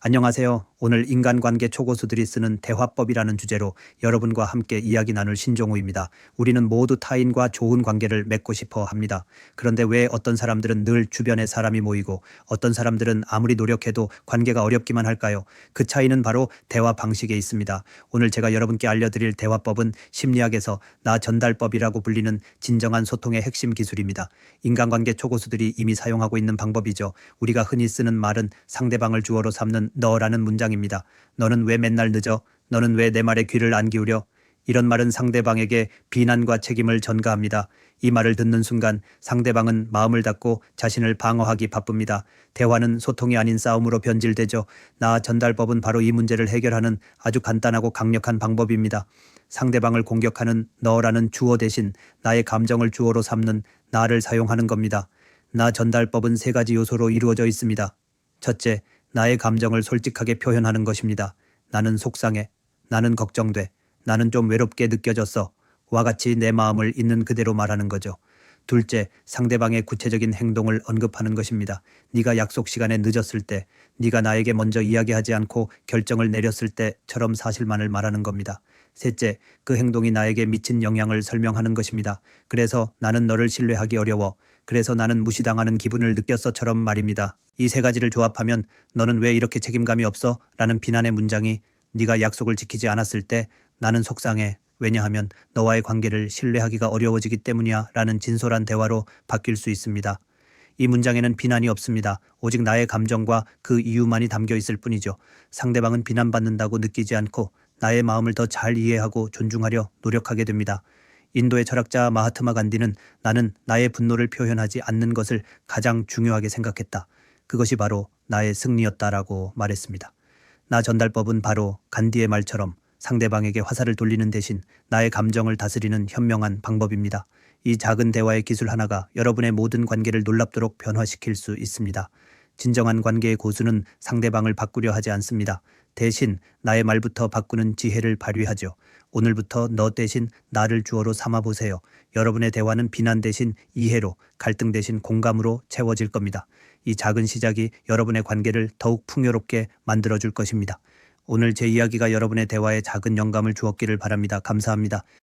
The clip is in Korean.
안녕하세요. 오늘 인간관계 초고수들이 쓰는 대화법이라는 주제로 여러분과 함께 이야기 나눌 신종우입니다. 우리는 모두 타인과 좋은 관계를 맺고 싶어 합니다. 그런데 왜 어떤 사람들은 늘 주변에 사람이 모이고 어떤 사람들은 아무리 노력해도 관계가 어렵기만 할까요? 그 차이는 바로 대화 방식에 있습니다. 오늘 제가 여러분께 알려드릴 대화법은 심리학에서 나 전달법이라고 불리는 진정한 소통의 핵심 기술입니다. 인간관계 초고수들이 이미 사용하고 있는 방법이죠. 우리가 흔히 쓰는 말은 상대방을 주어로 삼는 너라는 문장입니다. 너는 왜 맨날 늦어? 너는 왜 내 말에 귀를 안 기울여? 이런 말은 상대방에게 비난과 책임을 전가합니다. 이 말을 듣는 순간 상대방은 마음을 닫고 자신을 방어하기 바쁩니다. 대화는 소통이 아닌 싸움으로 변질되죠. 나 전달법은 바로 이 문제를 해결하는 아주 간단하고 강력한 방법입니다. 상대방을 공격하는 너라는 주어 대신 나의 감정을 주어로 삼는 나를 사용하는 겁니다. 나 전달법은 세 가지 요소로 이루어져 있습니다. 첫째, 나의 감정을 솔직하게 표현하는 것입니다. 나는 속상해. 나는 걱정돼. 나는 좀 외롭게 느껴졌어. 와 같이 내 마음을 있는 그대로 말하는 거죠. 둘째, 상대방의 구체적인 행동을 언급하는 것입니다. 네가 약속 시간에 늦었을 때, 네가 나에게 먼저 이야기하지 않고 결정을 내렸을 때처럼 사실만을 말하는 겁니다. 셋째, 그 행동이 나에게 미친 영향을 설명하는 것입니다. 그래서 나는 너를 신뢰하기 어려워. 그래서 나는 무시당하는 기분을 느꼈어처럼 말입니다. 이 세 가지를 조합하면 너는 왜 이렇게 책임감이 없어? 라는 비난의 문장이 네가 약속을 지키지 않았을 때 나는 속상해. 왜냐하면 너와의 관계를 신뢰하기가 어려워지기 때문이야. 라는 진솔한 대화로 바뀔 수 있습니다. 이 문장에는 비난이 없습니다. 오직 나의 감정과 그 이유만이 담겨 있을 뿐이죠. 상대방은 비난받는다고 느끼지 않고 나의 마음을 더 잘 이해하고 존중하려 노력하게 됩니다. 인도의 철학자 마하트마 간디는 나는 나의 분노를 표현하지 않는 것을 가장 중요하게 생각했다. 그것이 바로 나의 승리였다라고 말했습니다. 나 전달법은 바로 간디의 말처럼 상대방에게 화살을 돌리는 대신 나의 감정을 다스리는 현명한 방법입니다. 이 작은 대화의 기술 하나가 여러분의 모든 관계를 놀랍도록 변화시킬 수 있습니다. 진정한 관계의 고수는 상대방을 바꾸려 하지 않습니다. 대신 나의 말부터 바꾸는 지혜를 발휘하죠. 오늘부터 너 대신 나를 주어로 삼아 보세요. 여러분의 대화는 비난 대신 이해로, 갈등 대신 공감으로 채워질 겁니다. 이 작은 시작이 여러분의 관계를 더욱 풍요롭게 만들어 줄 것입니다. 오늘 제 이야기가 여러분의 대화에 작은 영감을 주었기를 바랍니다. 감사합니다.